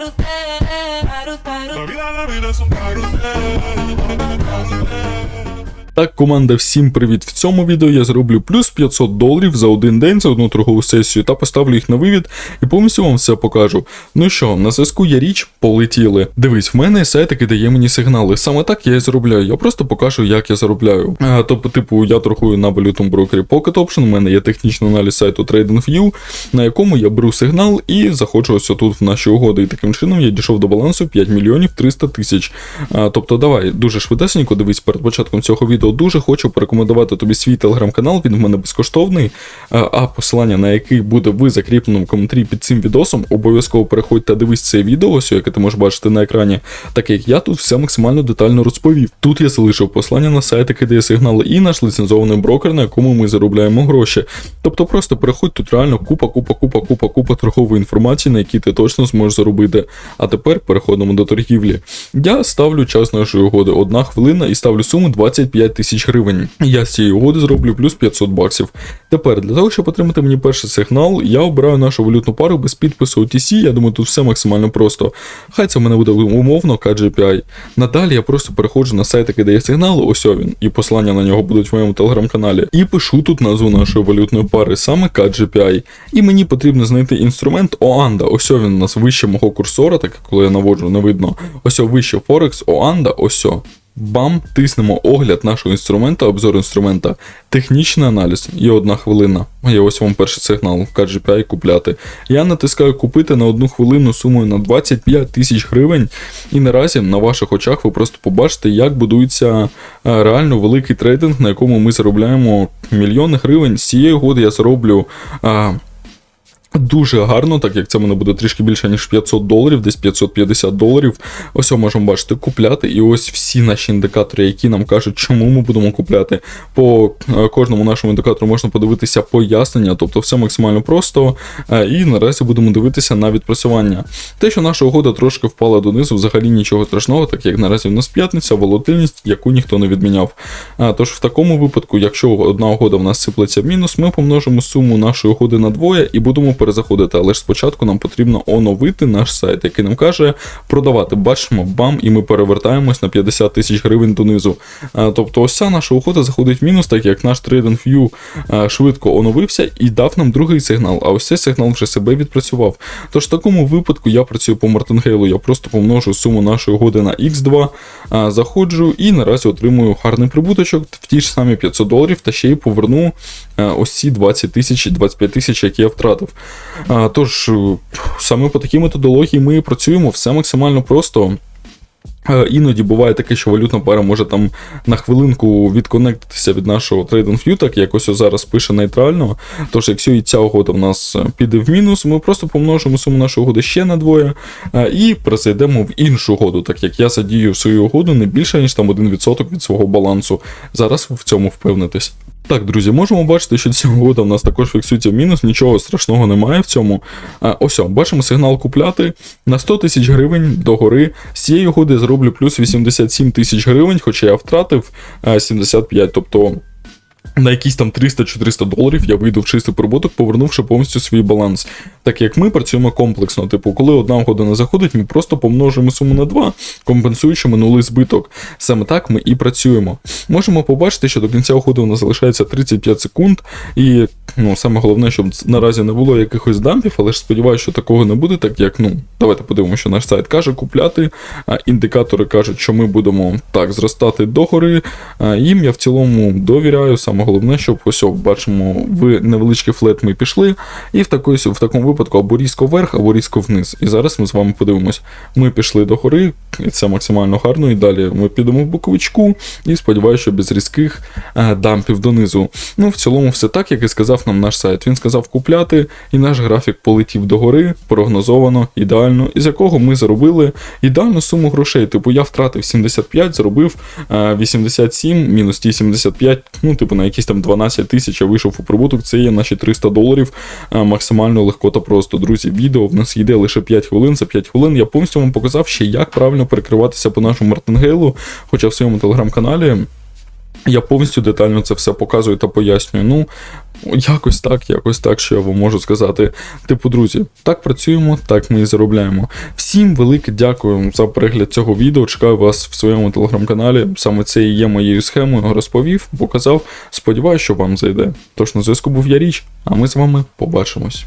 La vida, la vida es un. Так, команда, всім привіт! В цьому відео я зроблю плюс 500 доларів за один день за одну торгову сесію та поставлю їх на вивід і повністю вам все покажу. Ну що, на зв'язку є річ, полетіли. Дивись, в мене сайт, який дає мені сигнали. Саме так я і заробляю. Я просто покажу, як я заробляю. А, тобто, типу, я торгую на валютному брокері Pocket Option, у мене є технічний аналіз сайту TradingView, на якому я беру сигнал і заходжу ось тут в наші угоди. І таким чином я дійшов до балансу 5 мільйонів 300 тисяч. Тобто, давай дуже швидесенько, дивись перед початком цього відео. Дуже хочу порекомендувати тобі свій телеграм-канал, він в мене безкоштовний, а а посилання на який буде в закріпленому коментарі під цим відосом. Обов'язково переходь та дивись це відео, ось, яке ти можеш бачити на екрані, так як я тут все максимально детально розповів. Тут я залишив посилання на сайт, який дає сигнали, і наш ліцензований брокер, на якому ми заробляємо гроші. Тобто просто переходь тут реально купа, купа, купа, купа, купа торгової інформації, на якій ти точно зможеш заробити. А тепер переходимо до торгівлі. Я ставлю час нашої угоди одна хвилина і ставлю суму 25 тисяч гривень. Я з цієї угоди зроблю плюс 500 баксів. Тепер для того, щоб отримати мені перший сигнал, я обираю нашу валютну пару без підпису OTC. Я думаю, тут все максимально просто. Хай це в мене буде умовно KGPI. Надалі я просто переходжу на сайт, який дає сигнал, ось він, і посилання на нього будуть в моєму телеграм-каналі. І пишу тут назву нашої валютної пари, саме KGPI. І мені потрібно знайти інструмент Оанда. Ось він у нас вище мого курсора, так коли я наводжу, не видно. Ось вище Форекс, Оанда, ось. Бам, тиснемо огляд нашого інструмента, обзор інструмента, технічний аналіз і одна хвилина. Я ось вам перший сигнал в KGPI купляти. Я натискаю купити на одну хвилину сумою на 25 тисяч гривень. І наразі на ваших очах ви просто побачите, як будується е, реально великий трейдинг, на якому ми заробляємо мільйони гривень. З цієї угоди я зароблю. Е, Дуже гарно, так як це мене буде трішки більше, ніж 500 доларів, десь 550 доларів. Ось можемо бачити купляти. І ось всі наші індикатори, які нам кажуть, чому ми будемо купляти. По е, кожному нашому індикатору можна подивитися пояснення, тобто все максимально просто. Е, І наразі будемо дивитися на відпрацювання. Те, що наша угода трошки впала донизу, взагалі нічого страшного, так як наразі в нас п'ятниця, волатильність, яку ніхто не відміняв. Тож в такому випадку, якщо одна угода в нас сиплеться в мінус, ми помножимо суму нашої угоди на двоє і будемо перезаходити. Але ж спочатку нам потрібно оновити наш сайт, який нам каже продавати. Бачимо, бам, і ми перевертаємось на 50 тисяч гривень донизу. Тобто, ось ця наша угода заходить в мінус, так як наш TradingView швидко оновився і дав нам другий сигнал. А ось цей сигнал вже себе відпрацював. Тож в такому випадку я працюю по Мартингейлу, я просто помножу суму нашої угоди на X2, заходжу і наразі отримую гарний прибуточок в ті ж самі 500 доларів, та ще й поверну ось ці 20 тисяч, 25 тисяч, які я втратив. Тож, е, саме по такій методології ми працюємо, все максимально просто. Е, Іноді буває таке, що валютна пара може там на хвилинку відконектитися від нашого TradingView, так як ось зараз пише нейтрально. Тож, якщо і ця угода в нас е, піде в мінус, ми просто помножимо суму нашої угоди ще на двоє і перезайдемо в іншу угоду, так як я задію свою угоду не більше, ніж там 1% від свого балансу. Зараз в цьому впевнитесь. Так, друзі, можемо бачити, що ця угода в нас також фіксується мінус, нічого страшного немає в цьому. Ось, бачимо сигнал купляти на 100 тисяч гривень догори. З цієї угоди зроблю плюс 87 тисяч гривень, хоча я втратив 75, тобто. На якісь там 300-400 доларів я вийду в чистий прибуток, повернувши повністю свій баланс. Так як ми працюємо комплексно, типу, коли одна угода не заходить, ми просто помножуємо суму на 2, компенсуючи минулий збиток. Саме так ми і працюємо. Можемо побачити, що до кінця угоди у нас залишається 35 секунд, і ну, саме головне, щоб наразі не було якихось дампів, але ж сподіваюся, що такого не буде, так як, ну, давайте подивимося, що наш сайт каже купляти, а індикатори кажуть, що ми будемо так зростати догори. Їм я в цілому довіряю. Саме головне, щоб ось бачимо, в невеличкий флет ми пішли, і в, такої, в такому випадку або різко вверх, або різко вниз. І зараз ми з вами подивимось. Ми пішли до гори, і це максимально гарно. І далі ми підемо в боковичку, і сподіваюся, що без різких е, дампів донизу. Ну, в цілому, все так, як і сказав нам наш сайт. Він сказав купляти, і наш графік полетів до гори, прогнозовано, ідеально, із якого ми заробили ідеальну суму грошей. Типу, я втратив 75, заробив е, 87, мінус ті 75, ну, типу, на якісь там 12 тисяч я вийшов у прибуток, це є наші 300 доларів е, максимально легко та просто. Друзі, відео в нас йде лише 5 хвилин. За 5 хвилин я повністю вам показав ще, як правильно перекриватися по нашому мартингейлу, хоча в своєму телеграм-каналі. Я повністю детально це все показую та пояснюю. Ну, Якось так, якось так, що я вам можу сказати. Типу, друзі, так працюємо, так ми і заробляємо. Всім велике дякую за перегляд цього відео. Чекаю вас в своєму телеграм-каналі. Саме це і є моєю схемою. Розповів, показав. Сподіваюсь, що вам зайде. Тож на зв'язку був я річ, а ми з вами побачимось.